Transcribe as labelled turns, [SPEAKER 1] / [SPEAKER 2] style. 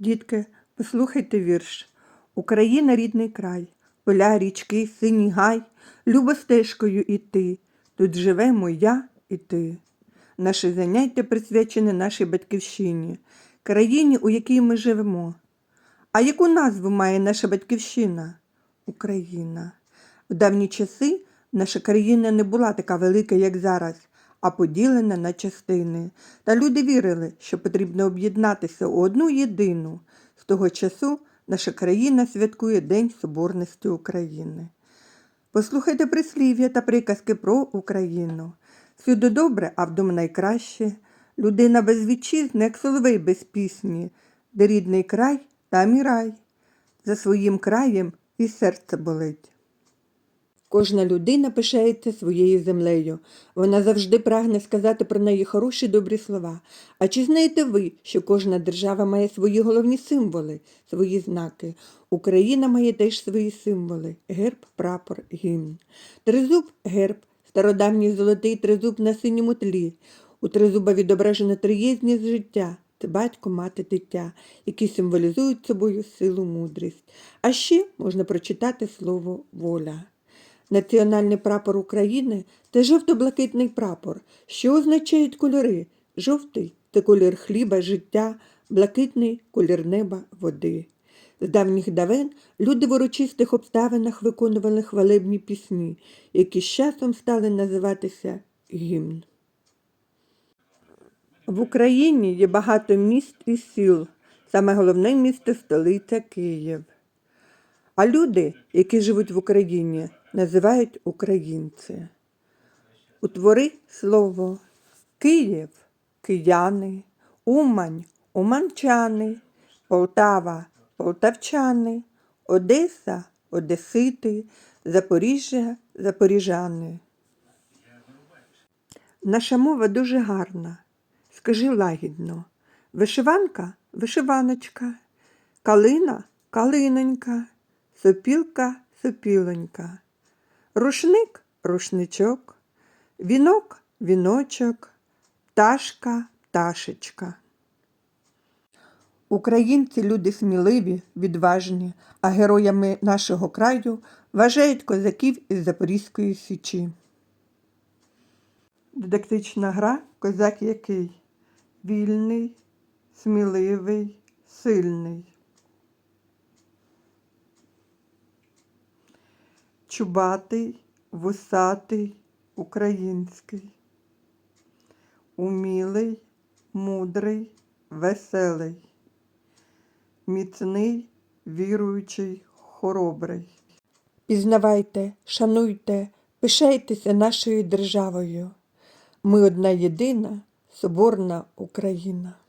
[SPEAKER 1] Дітки, послухайте вірш. Україна рідний край, поля, річки, синій гай, любо стежкою іти. Тут живемо я і ти. Наше заняття присвячене нашій батьківщині, країні, у якій ми живемо. А яку назву має наша батьківщина? Україна. В давні часи наша країна не була така велика, як зараз, а поділена на частини. Та люди вірили, що потрібно об'єднатися у одну єдину. З того часу наша країна святкує День Соборності України. Послухайте прислів'я та приказки про Україну. Всюди добре, а вдома найкраще. Людина без вітчизни, як соловей без пісні, де рідний край, там і рай. За своїм краєм і серце болить. Кожна людина пишається своєю землею. Вона завжди прагне сказати про неї хороші добрі слова. А чи знаєте ви, що кожна держава має свої головні символи, свої знаки? Україна має теж свої символи герб, прапор, гімн. Тризуб герб, стародавній золотий тризуб на синьому тлі. У тризуба відображено триєдність життя. Це батько, мати, дитя, які символізують собою силу, мудрість. А ще можна прочитати слово воля. Національний прапор України це жовто-блакитний прапор, що означають кольори. Жовтий це колір хліба, життя, блакитний колір неба, води. З давніх давен люди в урочистих обставинах виконували хвалебні пісні, які з часом стали називатися гімн. В Україні є багато міст і сіл. Саме головне місто столиця Київ. А люди, які живуть в Україні, називають українці. Утвори слово Київ, кияни, Умань, уманчани, Полтава, полтавчани, Одеса, одесити, Запоріжжя, запоріжани. Наша мова дуже гарна. Скажи лагідно. Вишиванка вишиваночка, калина калинонька, сопілка сопілонька, рушник рушничок, вінок віночок, пташка пташечка. Українці люди сміливі, відважні, а героями нашого краю вважають козаків із Запорізької січі. Дидактична гра Козак який? Вільний, сміливий, сильний. Чубатий, вусатий, український. Умілий, мудрий, веселий. Міцний, віруючий, хоробрий. Пізнавайте, шануйте, пишайтеся нашою державою. Ми одна єдина, соборна Україна.